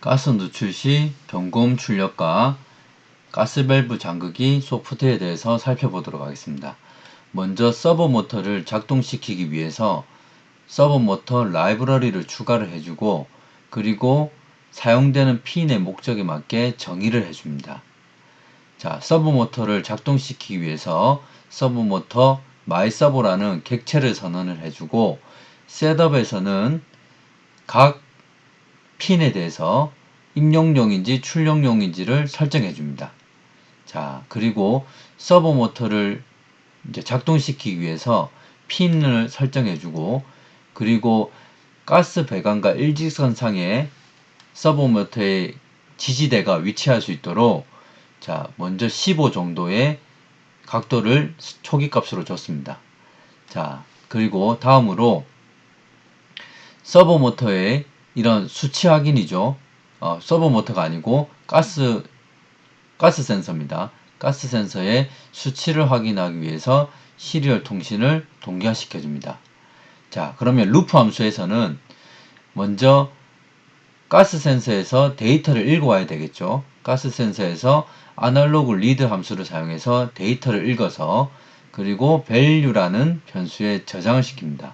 가스 누출 시 경고음 출력과 가스 밸브 잠그기 소프트에 대해서 살펴보도록 하겠습니다. 먼저 서버 모터를 작동시키기 위해서 서버 모터 라이브러리를 추가를 해주고 그리고 사용되는 핀의 목적에 맞게 정의를 해줍니다. 자, 서버 모터를 작동시키기 위해서 서버 모터 마이 서버라는 객체를 선언을 해주고 셋업에서는 각 핀에 대해서 입력용인지 출력용인지를 설정해 줍니다. 자, 그리고 서버 모터를 이제 작동시키기 위해서 핀을 설정해 주고 그리고 가스 배관과 일직선상에 서버 모터의 지지대가 위치할 수 있도록 자, 먼저 15 정도의 각도를 초기 값으로 줬습니다. 자, 그리고 다음으로 서버 모터의 이런 수치 확인이죠. 어, 서버 모터가 아니고 가스 가스 센서입니다. 가스 센서의 수치를 확인하기 위해서 시리얼 통신을 동기화시켜 줍니다. 자, 그러면 루프 함수에서는 먼저 가스 센서에서 데이터를 읽어와야 되겠죠. 가스 센서에서 아날로그 리드 함수를 사용해서 데이터를 읽어서 그리고 value라는 변수에 저장을 시킵니다.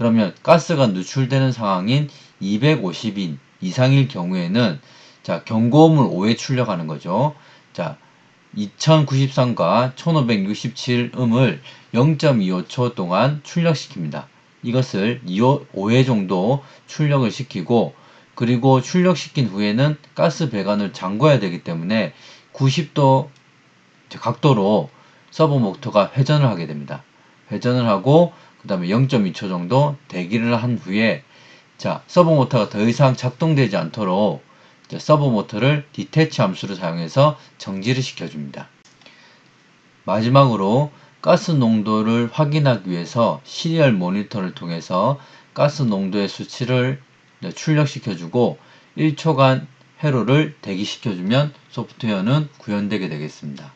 그러면 가스가 누출되는 상황인 250인 이상일 경우에는 자 경고음을 5회 출력하는 거죠. 자 2093과 1567음을 0.25초 동안 출력시킵니다. 이것을 5회 정도 출력을 시키고 그리고 출력시킨 후에는 가스 배관을 잠궈야 되기 때문에 90도 각도로 서버 모터가 회전을 하게 됩니다. 회전을 하고 그 다음에 0.2초 정도 대기를 한 후에 자 서버 모터가 더 이상 작동되지 않도록 서버 모터를 디테치 함수를 사용해서 정지를 시켜줍니다. 마지막으로 가스 농도를 확인하기 위해서 시리얼 모니터를 통해서 가스 농도의 수치를 출력시켜주고 1초간 회로를 대기시켜주면 소프트웨어는 구현되게 되겠습니다.